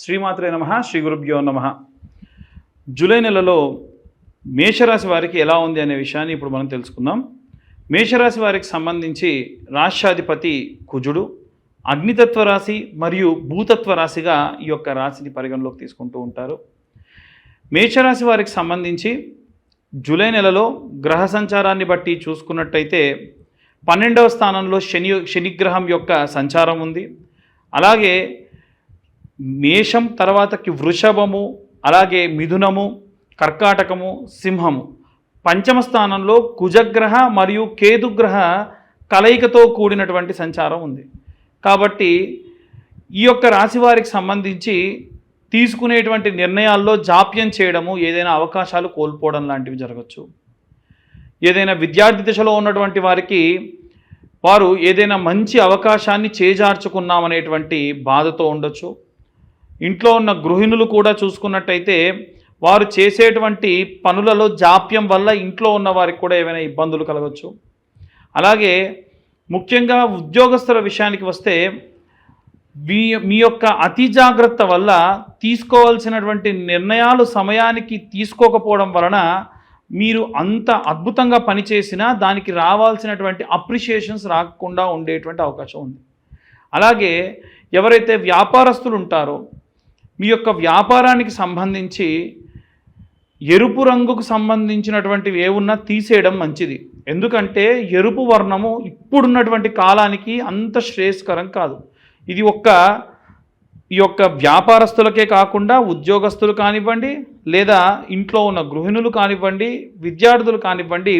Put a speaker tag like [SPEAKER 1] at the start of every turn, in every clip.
[SPEAKER 1] శ్రీమాత్రే నమ శ్రీ గురుభ్యో నమ. జూలై నెలలో మేషరాశి వారికి ఎలా ఉంది అనే విషయాన్ని ఇప్పుడు మనం తెలుసుకుందాం. మేషరాశి వారికి సంబంధించి రాష్ట్రాధిపతి కుజుడు అగ్నితత్వ రాశి మరియు భూతత్వ రాశిగా ఈ యొక్క రాశిని పరిగణలోకి తీసుకుంటూ ఉంటారు. మేషరాశి వారికి సంబంధించి జూలై నెలలో గ్రహ సంచారాన్ని బట్టి చూసుకున్నట్టయితే పన్నెండవ స్థానంలో శని శనిగ్రహం యొక్క సంచారం ఉంది. అలాగే మేషం తర్వాతకి వృషభము అలాగే మిథునము కర్కాటకము సింహము. పంచమ స్థానంలో కుజగ్రహ మరియు కేతుగ్రహ కలయికతో కూడినటువంటి సంచారం ఉంది. కాబట్టి ఈ యొక్క రాశి వారికి సంబంధించి తీసుకునేటువంటి నిర్ణయాల్లో జాప్యం చేయడము ఏదైనా అవకాశాలు కోల్పోవడం లాంటివి జరగచ్చు. ఏదైనా విద్యార్థి దశలో ఉన్నటువంటి వారికి వారు ఏదైనా మంచి అవకాశాన్ని చేజార్చుకున్నామనేటువంటి బాధతో ఉండొచ్చు. ఇంట్లో ఉన్న గృహిణులు కూడా చూసుకున్నట్టయితే వారు చేసేటువంటి పనులలో జాప్యం వల్ల ఇంట్లో ఉన్న వారికి కూడా ఏమైనా ఇబ్బందులు కలగవచ్చు అలాగే ముఖ్యంగా ఉద్యోగస్తుల విషయానికి వస్తే మీ మీ యొక్క అతి జాగ్రత్త వల్ల తీసుకోవాల్సినటువంటి నిర్ణయాలు సమయానికి తీసుకోకపోవడం వలన మీరు అంత అద్భుతంగా పనిచేసినా దానికి రావాల్సినటువంటి అప్రిషియేషన్స్ రాకుండా ఉండేటువంటి అవకాశం ఉంది. అలాగే ఎవరైతే వ్యాపారస్తులు ఉంటారో మీ యొక్క వ్యాపారానికి సంబంధించి ఎరుపు రంగుకు సంబంధించినటువంటివి ఏమున్నా తీసేయడం మంచిది. ఎందుకంటే ఎరుపు వర్ణము ఇప్పుడున్నటువంటి కాలానికి అంత శ్రేయస్కరం కాదు. ఇది ఒక్క ఈ యొక్క వ్యాపారస్తులకే కాకుండా ఉద్యోగస్తులు కానివ్వండి లేదా ఇంట్లో ఉన్న గృహిణులు కానివ్వండి విద్యార్థులు కానివ్వండి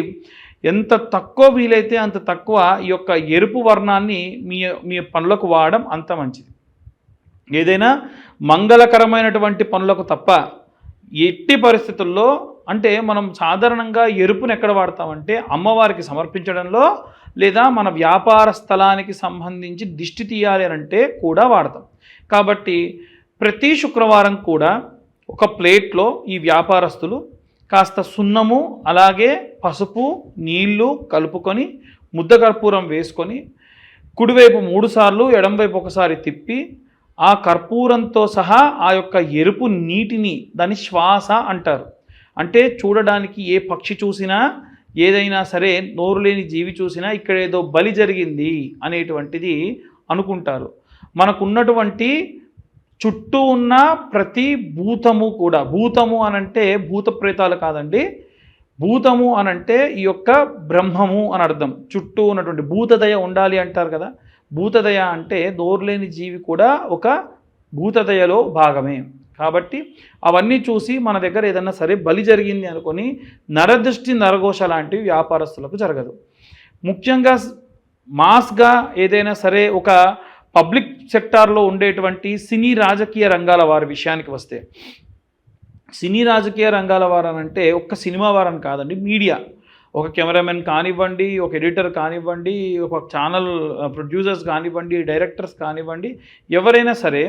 [SPEAKER 1] ఎంత తక్కువ వీలైతే అంత తక్కువ ఈ యొక్క ఎరుపు వర్ణాన్ని మీ మీ పనులకు వాడడం అంత మంచిది. ఏదైనా మంగళకరమైనటువంటి పనులకు తప్ప ఎట్టి పరిస్థితుల్లో అంటే మనం సాధారణంగా ఎరుపును ఎక్కడ వాడతామంటే అమ్మవారికి సమర్పించడంలో లేదా మన వ్యాపార స్థలానికి సంబంధించి దిష్టి తీయాలి అని అంటే కూడా వాడతాం. కాబట్టి ప్రతి శుక్రవారం కూడా ఒక ప్లేట్లో ఈ వ్యాపారస్తులు కాస్త సున్నము అలాగే పసుపు నీళ్ళు కలుపుకొని ముద్ద కర్పూరం వేసుకొని కుడివైపు మూడుసార్లు ఎడంవైపు ఒకసారి తిప్పి ఆ కర్పూరంతో సహా ఆ యొక్క ఎరుపు నీటిని దాని శ్వాస అంటారు. అంటే చూడడానికి ఏ పక్షి చూసినా ఏదైనా సరే నోరు లేని జీవి చూసినా ఇక్కడ ఏదో బలి జరిగింది అనేటువంటిది అనుకుంటారు. మనకున్నటువంటి చుట్టూ ఉన్న ప్రతి భూతము కూడా భూతము అనంటే భూత ప్రేతాలు కాదండి. భూతము అనంటే ఈ యొక్క బ్రహ్మము అని అర్థం. చుట్టూ ఉన్నటువంటి భూతదయ ఉండాలి అంటారు కదా. భూతదయ అంటే దోర్లేని జీవి కూడా ఒక భూతదయలో భాగమే. కాబట్టి అవన్నీ చూసి మన దగ్గర ఏదన్నా సరే బలి జరిగింది అనుకొని నరదృష్టి నరఘోష లాంటివి వ్యాపారస్తులకు జరగదు. ముఖ్యంగా మాస్గా ఏదైనా సరే ఒక పబ్లిక్ సెక్టార్లో ఉండేటువంటి సినీ రాజకీయ రంగాల వారి విషయానికి వస్తే సినీ రాజకీయ రంగాల వారనంటే ఒక్క సినిమా వారని కాదండి మీడియా. ఒక కెమెరామెన్ కానివ్వండి ఒక ఎడిటర్ కానివ్వండి ఒక ఛానల్ ప్రొడ్యూసర్స్ కానివ్వండి డైరెక్టర్స్ కానివ్వండి ఎవరైనా సరే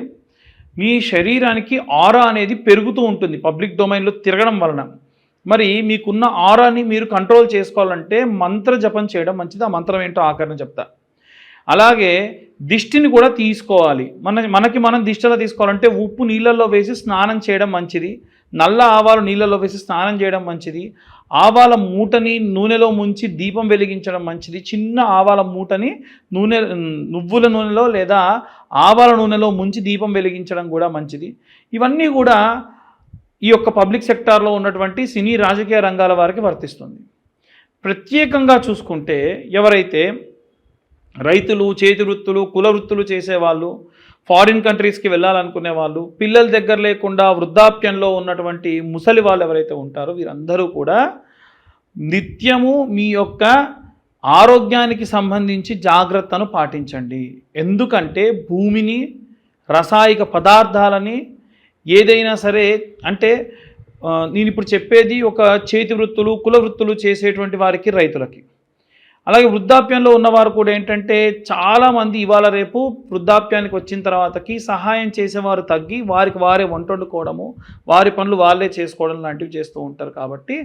[SPEAKER 1] మీ శరీరానికి ఆరా అనేది పెరుగుతూ ఉంటుంది పబ్లిక్ డొమైన్లో తిరగడం వలన. మరి మీకున్న ఆరాని మీరు కంట్రోల్ చేసుకోవాలంటే మంత్ర జపం చేయడం మంచిది. ఆ మంత్రం ఏంటో ఆకరణ చెప్తా. అలాగే దిష్టిని కూడా తీసుకోవాలి. మన మనకి మనం దిష్టిలో తీసుకోవాలంటే ఉప్పు నీళ్ళల్లో వేసి స్నానం చేయడం మంచిది. నల్ల ఆవాలు నీళ్ళలో వేసి స్నానం చేయడం మంచిది. ఆవాల మూటని నూనెలో ముంచి దీపం వెలిగించడం మంచిది. చిన్న ఆవాల మూటని నూనె నువ్వుల నూనెలో లేదా ఆవాల నూనెలో ముంచి దీపం వెలిగించడం కూడా మంచిది. ఇవన్నీ కూడా ఈ యొక్క పబ్లిక్ సెక్టార్లో ఉన్నటువంటి సినీ రాజకీయ రంగాల వారికి వర్తిస్తుంది. ప్రత్యేకంగా చూసుకుంటే ఎవరైతే రైతులు చేతి వృత్తులు కుల వృత్తులు చేసేవాళ్ళు ఫారిన్ కంట్రీస్కి వెళ్ళాలనుకునే వాళ్ళు పిల్లల దగ్గర లేకుండా వృద్ధాప్యంలో ఉన్నటువంటి ముసలి వాళ్ళు ఎవరైతే ఉంటారో వీరందరూ కూడా నిత్యము మీ యొక్క ఆరోగ్యానికి సంబంధించి జాగ్రత్తను పాటించండి. ఎందుకంటే భూమిని రసాయక పదార్థాలని ఏదైనా సరే అంటే నేను ఇప్పుడు చెప్పేది ఒక చేతి వృత్తులు కుల వృత్తులు చేసేటువంటి వారికి రైతులకి. అలాగే వృద్ధాప్యంలో ఉన్నవారు కూడా ఏంటంటే చాలామంది ఇవాళ రేపు వృద్ధాప్యానికి వచ్చిన తర్వాతకి సహాయం చేసేవారు తగ్గి వారికి వారే వంట వండుకోవడము వారి పనులు వాళ్ళే చేసుకోవడం లాంటివి చేస్తూ ఉంటారు కాబట్టి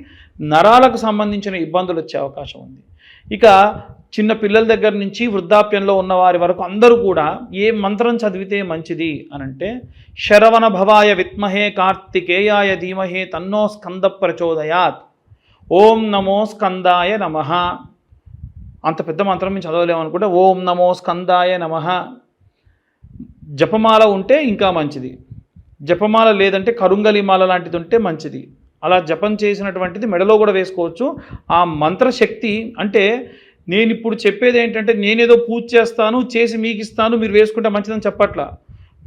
[SPEAKER 1] నరాలకు సంబంధించిన ఇబ్బందులు వచ్చే అవకాశం ఉంది. ఇక చిన్న పిల్లల దగ్గర నుంచి వృద్ధాప్యంలో ఉన్న వారి వరకు అందరూ కూడా ఏ మంత్రం చదివితే మంచిది అని అంటే శరవణ భవాయ విత్మహే కార్తికేయాయ ధీమహే తన్నో స్కంద ప్రచోదయాత్. ఓం నమో స్కందాయ నమ. అంత పెద్ద మంత్రం మేము చదవలేమనుకుంటే ఓం నమో స్కందాయ నమ. జపమాల ఉంటే ఇంకా మంచిది. జపమాల లేదంటే కరుంగలిమాల లాంటిది ఉంటే మంచిది. అలా జపం చేసినటువంటిది మెడలో కూడా వేసుకోవచ్చు. ఆ మంత్రశక్తి అంటే నేను ఇప్పుడు చెప్పేది ఏంటంటే నేనేదో పూజ చేస్తాను చేసి మీకు ఇస్తాను మీరు వేసుకుంటే మంచిదని చెప్పట్లా.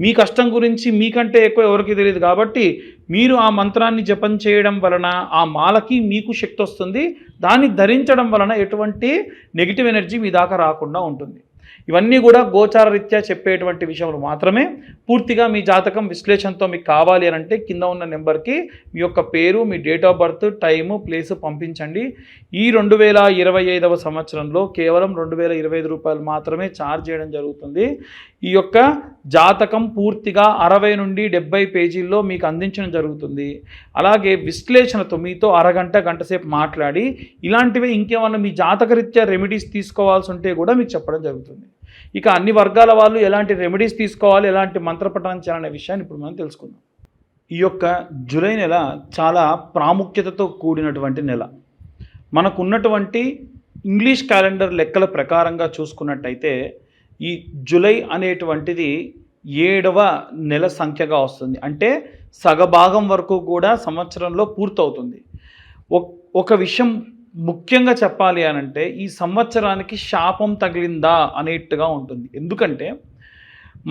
[SPEAKER 1] మీ కష్టం గురించి మీకంటే ఎక్కువ ఎవరికి తెలియదు కాబట్టి మీరు ఆ మంత్రాన్ని జపం చేయడం వలన ఆ మాలకి మీకు శక్తి వస్తుంది. దాన్ని ధరించడం వలన ఎటువంటి నెగిటివ్ ఎనర్జీ మీ దాకా రాకుండా ఉంటుంది. ఇవన్నీ కూడా గోచార రీత్యా చెప్పేటువంటి విషయంలో మాత్రమే. పూర్తిగా మీ జాతకం విశ్లేషణతో మీకు కావాలి అని అంటే కింద ఉన్న నెంబర్కి మీ యొక్క పేరు మీ date of birth time place పంపించండి. ఈ రెండు వేల ఇరవై ఐదవ సంవత్సరంలో కేవలం రెండు వేల ఇరవై ఐదు రూపాయలు మాత్రమే ఛార్జ్ చేయడం జరుగుతుంది. ఈ యొక్క జాతకం పూర్తిగా అరవై నుండి డెబ్బై పేజీల్లో మీకు అందించడం జరుగుతుంది. అలాగే విశ్లేషణతో మీతో అరగంట గంట సేపు మాట్లాడి ఇలాంటివి ఇంకేమన్నా మీ జాతకరీత్యా రెమెడీస్ తీసుకోవాల్సి ఉంటే కూడా మీకు చెప్పడం జరుగుతుంది. ఇక అన్ని వర్గాల వాళ్ళు ఎలాంటి రెమెడీస్ తీసుకోవాలి ఎలాంటి మంత్రపఠనం చేయాలనే విషయాన్ని ఇప్పుడు మనం తెలుసుకుందాం. ఈ యొక్క జూలై నెల చాలా ప్రాముఖ్యతతో కూడినటువంటి నెల. మనకున్నటువంటి ఇంగ్లీష్ క్యాలెండర్ లెక్కల ప్రకారంగా చూసుకున్నట్టయితే ఈ జూలై అనేటువంటిది ఏడవ నెల సంఖ్యగా వస్తుంది. అంటే సగభాగం వరకు కూడా సంవత్సరంలో పూర్తవుతుంది. ఒక విషయం ముఖ్యంగా చెప్పాలి అని అంటే ఈ సంవత్సరానికి శాపం తగిలిందా అనేట్టుగా ఉంటుంది. ఎందుకంటే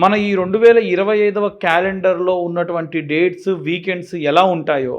[SPEAKER 1] మన ఈ రెండు వేల ఇరవై ఐదవ క్యాలెండర్లో ఉన్నటువంటి డేట్స్ వీకెండ్స్ ఎలా ఉంటాయో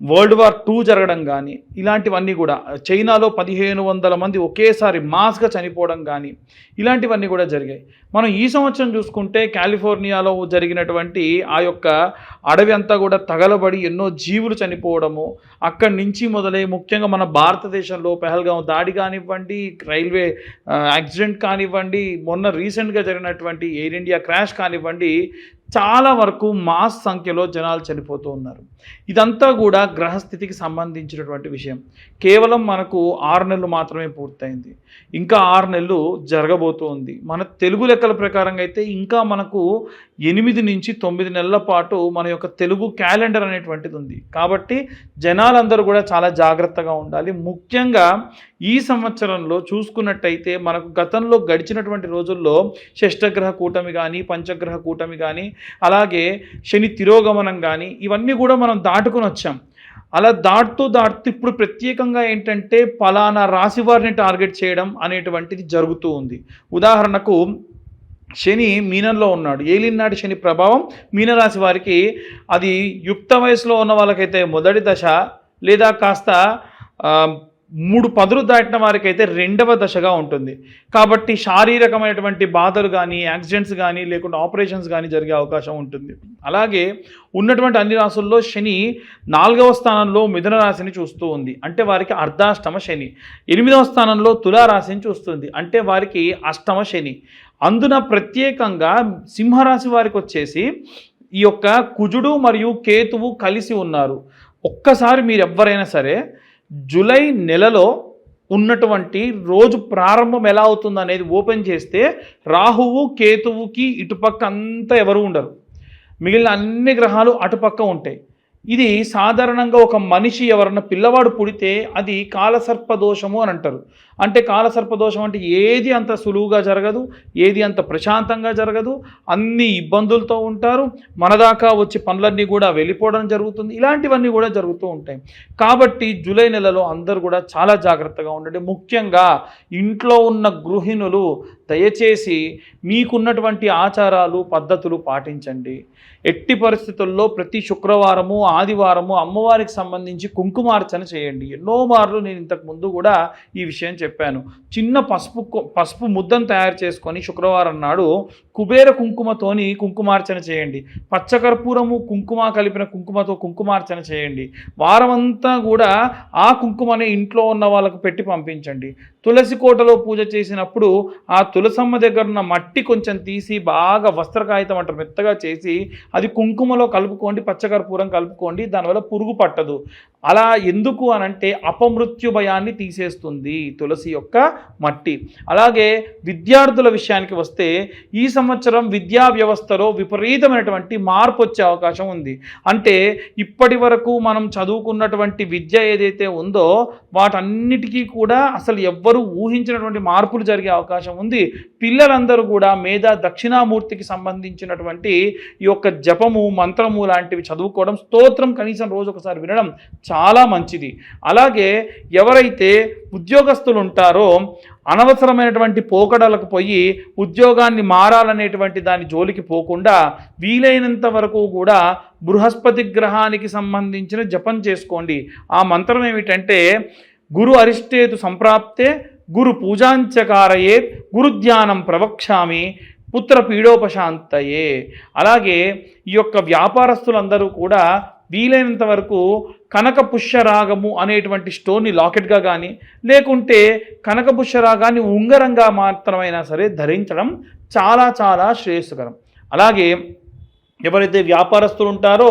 [SPEAKER 1] వరల్డ్ వార్ టూ జరగడం కానీ ఇలాంటివన్నీ కూడా చైనాలో పదిహేను వందల మంది ఒకేసారి మాస్గా చనిపోవడం కానీ ఇలాంటివన్నీ కూడా జరిగాయి. మనం ఈ సంవత్సరం చూసుకుంటే కాలిఫోర్నియాలో జరిగినటువంటి ఆ యొక్క అడవి అంతా కూడా తగలబడి ఎన్నో జీవులు చనిపోవడము అక్కడి నుంచి మొదలై ముఖ్యంగా మన భారతదేశంలో పెహల్గాం దాడి కానివ్వండి రైల్వే యాక్సిడెంట్ కానివ్వండి మొన్న రీసెంట్గా జరిగినటువంటి ఎయిర్ ఇండియా క్రాష్ కానివ్వండి చాలా వరకు మాస్ సంఖ్యలో జనాలు చనిపోతూ ఉన్నారు. ఇదంతా కూడా గ్రహస్థితికి సంబంధించినటువంటి విషయం. కేవలం మనకు ఆరు నెలలు మాత్రమే పూర్తయింది. ఇంకా ఆరు నెలలు జరగబోతూ ఉంది. మన తెలుగు లెక్కల ప్రకారంగా అయితే ఇంకా మనకు ఎనిమిది నుంచి తొమ్మిది నెలల పాటు మన యొక్క తెలుగు క్యాలెండర్ అనేటువంటిది ఉంది. కాబట్టి జనాలందరూ కూడా చాలా జాగ్రత్తగా ఉండాలి. ముఖ్యంగా ఈ సంవత్సరంలో చూసుకున్నట్టయితే మనకు గతంలో గడిచినటువంటి రోజుల్లో షష్టగ్రహ కూటమి కానీ పంచగ్రహ కూటమి కానీ అలాగే శని తిరోగమనం కానీ ఇవన్నీ కూడా మనం దాటుకుని వచ్చాం. అలా దాటుతూ దాటుతూ ఇప్పుడు ప్రత్యేకంగా ఏంటంటే పలానా రాశి వారిని టార్గెట్ చేయడం అనేటువంటిది జరుగుతూ ఉంది. ఉదాహరణకు శని మీనంలో ఉన్నాడు. ఏలినాటి శని ప్రభావం మీనరాశి వారికి అది యుక్త వయసులో ఉన్న వాళ్ళకైతే మొదటి దశ లేదా కాస్త మూడు పదులు దాటిన వారికైతే రెండవ దశగా ఉంటుంది. కాబట్టి శారీరకమైనటువంటి బాధలు కానీ యాక్సిడెంట్స్ కానీ లేకుంటే ఆపరేషన్స్ కానీ జరిగే అవకాశం ఉంటుంది. అలాగే ఉన్నటువంటి అన్ని రాసుల్లో శని నాలుగవ స్థానంలో మిథున రాశిని చూస్తూ ఉంది. అంటే వారికి అర్ధాష్టమ శని. ఎనిమిదవ స్థానంలో తులా రాశిని చూస్తుంది. అంటే వారికి అష్టమ శని. అందున ప్రత్యేకంగా సింహరాశి వారికి వచ్చేసి ఈ యొక్క కుజుడు మరియు కేతువు కలిసి ఉన్నారు. ఒక్కసారి మీరు ఎవరైనా సరే జూలై నెలలో ఉన్నటువంటి రోజు ప్రారంభం ఎలా అవుతుంది అనేది ఓపెన్ చేస్తే రాహువు కేతువుకి ఇటుపక్క అంతా ఎవరు ఉండరు. మిగిలిన అన్ని గ్రహాలు అటుపక్క ఉంటాయి. ఇది సాధారణంగా ఒక మనిషి ఎవరన్నా పిల్లవాడు పుడితే అది కాలసర్పదోషము అని అంటారు. అంటే కాలసర్పదోషం అంటే ఏది అంత సులువుగా జరగదు ఏది అంత ప్రశాంతంగా జరగదు అన్ని ఇబ్బందులతో ఉంటారు మన దాకా వచ్చి పనులన్నీ కూడా వెళ్ళిపోవడం జరుగుతుంది ఇలాంటివన్నీ కూడా జరుగుతూ ఉంటాయి. కాబట్టి జూలై నెలలో అందరూ కూడా చాలా జాగ్రత్తగా ఉండండి. ముఖ్యంగా ఇంట్లో ఉన్న గృహిణులు దయచేసి మీకున్నటువంటి ఆచారాలు పద్ధతులు పాటించండి. ఎట్టి పరిస్థితుల్లో ప్రతి శుక్రవారము ఆదివారము అమ్మవారికి సంబంధించి కుంకుమార్చన చేయండి. ఎన్నో మార్లు నేను ఇంతకు ముందు కూడా ఈ విషయం చెప్పాను. చిన్న పసుపు పసుపు ముద్దను తయారు చేసుకొని శుక్రవారం నాడు కుబేర కుంకుమతోని కుంకుమార్చన చేయండి. పచ్చకర్పూరము కుంకుమ కలిపిన కుంకుమతో కుంకుమార్చన చేయండి. వారమంతా కూడా ఆ కుంకుమని ఇంట్లో ఉన్న వాళ్ళకు పెట్టి పంపించండి. తులసి కోటలో పూజ చేసినప్పుడు ఆ తులసమ్మ దగ్గర ఉన్న మట్టి కొంచెం తీసి బాగా వస్త్ర కాగితం అంటారు మెత్తగా చేసి అది కుంకుమలో కలుపుకోండి పచ్చకర్పూరం కలుపుకోండి దానివల్ల పురుగు పట్టదు. అలా ఎందుకు అనంటే అపమృత్యు భయాన్ని తీసేస్తుంది తులసి యొక్క మట్టి. అలాగే విద్యార్థుల విషయానికి వస్తే ఈ సంవత్సరం విద్యా వ్యవస్థలో విపరీతమైనటువంటి మార్పు వచ్చే అవకాశం ఉంది. అంటే ఇప్పటి వరకు మనం చదువుకున్నటువంటి విద్య ఏదైతే ఉందో వాటన్నిటికీ కూడా అసలు ఎవ్వరూ ఊహించినటువంటి మార్పులు జరిగే అవకాశం ఉంది. పిల్లలందరూ కూడా మేధా దక్షిణామూర్తికి సంబంధించినటువంటి ఈ యొక్క జపము మంత్రము లాంటివి చదువుకోవడం స్తోత్రం కనీసం రోజు ఒకసారి వినడం చాలా మంచిది. అలాగే ఎవరైతే ఉద్యోగస్తులు ఉంటారో అనవసరమైనటువంటి పోకడలకు పోయి ఉద్యోగాన్ని మారాలనేటువంటి దాని జోలికి పోకుండా వీలైనంత వరకు కూడా బృహస్పతి గ్రహానికి సంబంధించిన జపం చేసుకోండి. ఆ మంత్రం ఏమిటంటే గురు అరిష్టేతు సంప్రాప్తే గురు పూజాంచకారయే గురుధ్యానం ప్రవక్ష్యామి పుత్ర పీడోపశాంతయే. అలాగే ఈ యొక్క వ్యాపారస్తులందరూ కూడా వీలైనంత వరకు కనక పుష్యరాగము అనేటువంటి స్టోన్ని లాకెట్గా కానీ లేకుంటే కనక పుష్యరాగాన్ని ఉంగరంగా మాత్రమైనా సరే ధరించడం చాలా చాలా శ్రేయస్కరం. అలాగే ఎవరైతే వ్యాపారస్తులు ఉంటారో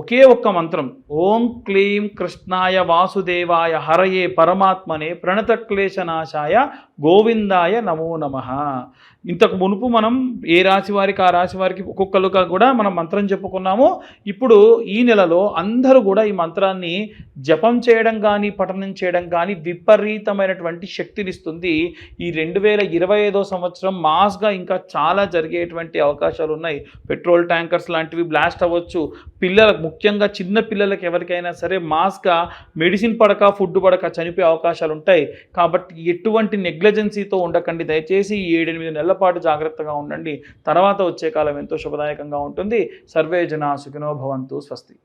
[SPEAKER 1] ఒకే ఒక్క మంత్రం. ఓం క్లీం కృష్ణాయ వాసుదేవాయ హరయే పరమాత్మనే ప్రణత క్లేశనాశాయ గోవిందాయ నమో నమః. ఇంతకు మునుపు మనం ఏ రాశి వారికి ఆ రాశి వారికి ఒక్కొక్కరుగా కూడా మనం మంత్రం చెప్పుకున్నాము. ఇప్పుడు ఈ నెలలో అందరూ కూడా ఈ మంత్రాన్ని జపం చేయడం కానీ పఠనం చేయడం కానీ విపరీతమైనటువంటి శక్తినిస్తుంది. ఈ రెండు వేల ఇరవై ఐదో సంవత్సరం మాస్గా ఇంకా చాలా జరిగేటువంటి అవకాశాలు ఉన్నాయి పెట్రోల్ ట్యాంకర్స్ లాంటివి బ్లాస్ట్ అవ్వచ్చు. పిల్లలకు ముఖ్యంగా చిన్న పిల్లలకి ఎవరికైనా సరే మాస్గా మెడిసిన్ పడక ఫుడ్ పడక చనిపోయే అవకాశాలు ఉంటాయి. కాబట్టి ఎటువంటి నెగ్లెజెన్సీతో ఉండకండి. దయచేసి ఈ ఏడెనిమిది నెలల పాటు జాగ్రత్తగా ఉండండి. తర్వాత వచ్చే కాలం ఎంతో శుభదాయకంగా ఉంటుంది. సర్వే జనా సుఖినో భవంతు స్వస్తి.